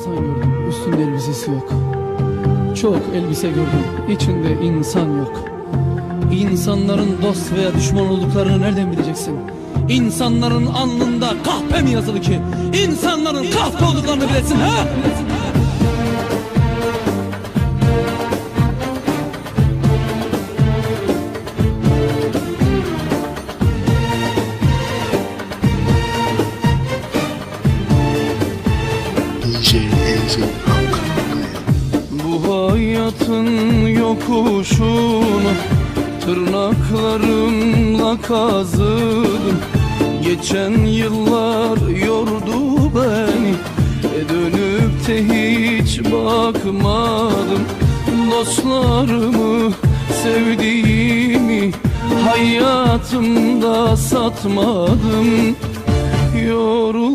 insan gördüm, üstünde elbisesi yok. Çok elbise gördüm, içinde insan yok. İnsanların dost veya düşman olduklarını nereden bileceksin? İnsanların alnında kahpe mi yazılı ki? İnsanların kahpe olduklarını bilesin ha? DJ Enzo Hakkı Bu hayatın yokuşunu Tırnaklarımla kazıdım. Geçen yıllar yordu beni E dönüp de hiç bakmadım. Dostlarımı, sevdiğimi Hayatımda satmadım. Yoruldum,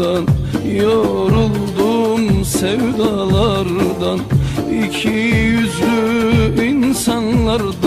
yalanlardan, yoruldum sevdalardan. İki yüzlü insanlardan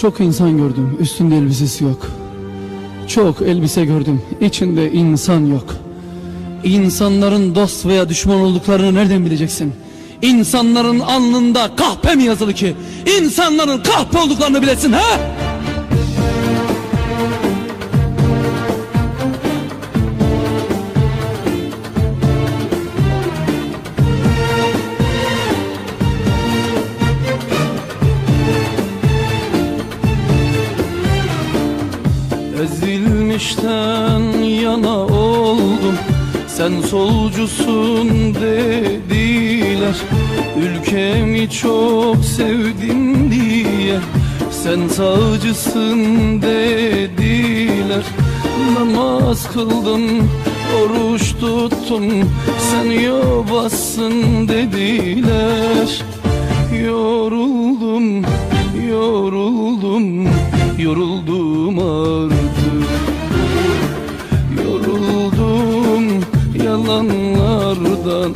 Çok insan gördüm üstünde elbisesi yok Çok elbise gördüm içinde insan yok İnsanların dost veya düşman olduklarını nereden bileceksin? İnsanların alnında kahpe mi yazılı ki? İnsanların kahpe olduklarını bilesin ha? Ezilmişten yana oldum. Sen solcusun dediler. Ülkemi çok sevdim diye. Sen sağcısın dediler. Namaz kıldım Oruç tuttum. Sen yobazsın dediler. Yoruldum, yoruldum, yoruldum yalanlardan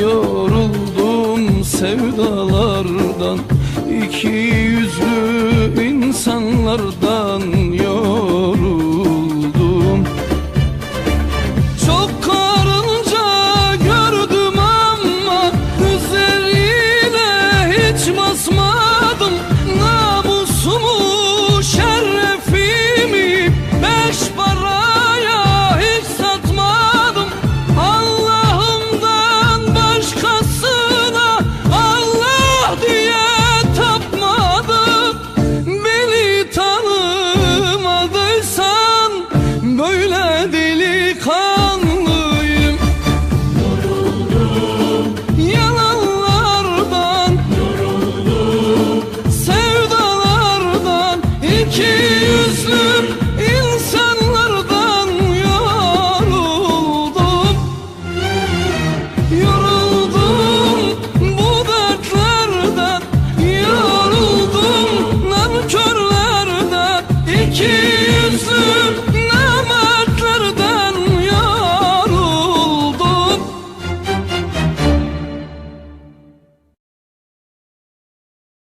Yoruldum sevdalardan İki yüzlü insanlardan